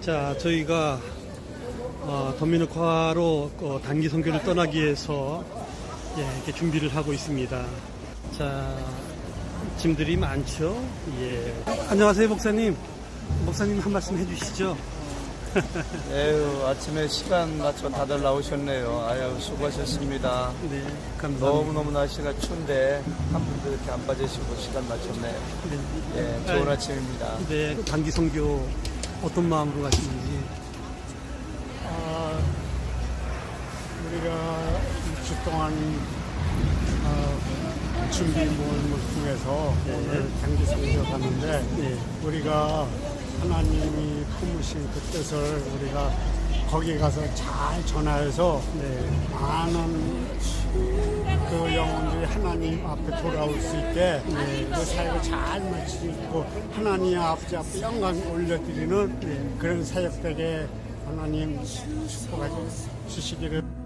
자, 저희가 어, 도미니카로 어, 단기 선교를 떠나기 위해서 예, 이렇게 준비를 하고 있습니다. 자, 짐들이 많죠? 예. 안녕하세요, 목사님. 목사님 한 말씀 해주시죠. 에휴, 아침에 시간 맞춰 다들 나오셨네요. 아유, 수고하셨습니다. 네, 감사합니다. 너무너무 날씨가 추운데 한 분도 이렇게 안 빠지시고 시간 맞췄네요. 네, 예, 좋은 아침입니다. 네, 단기 선교 어떤 마음으로 가시는지. 아, 우리가 2주 동안 어, 준비 모임을 통해서 오늘 단기 선교 갔는데 네, 우리가 하나님이 품으신 그 뜻을 우리가 거기 가서 잘 전하여서 네, 많은 그 영혼들이 하나님 앞에 돌아올 수 있게 그 사역을 잘 마치고 하나님 아버지 앞에 영광 올려드리는 그런 사역 되게 하나님 축복해 주시기를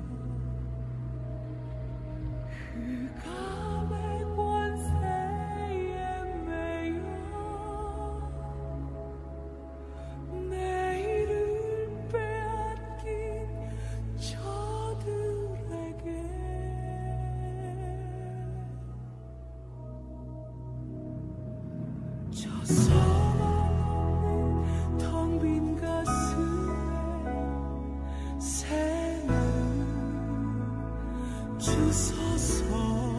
주소서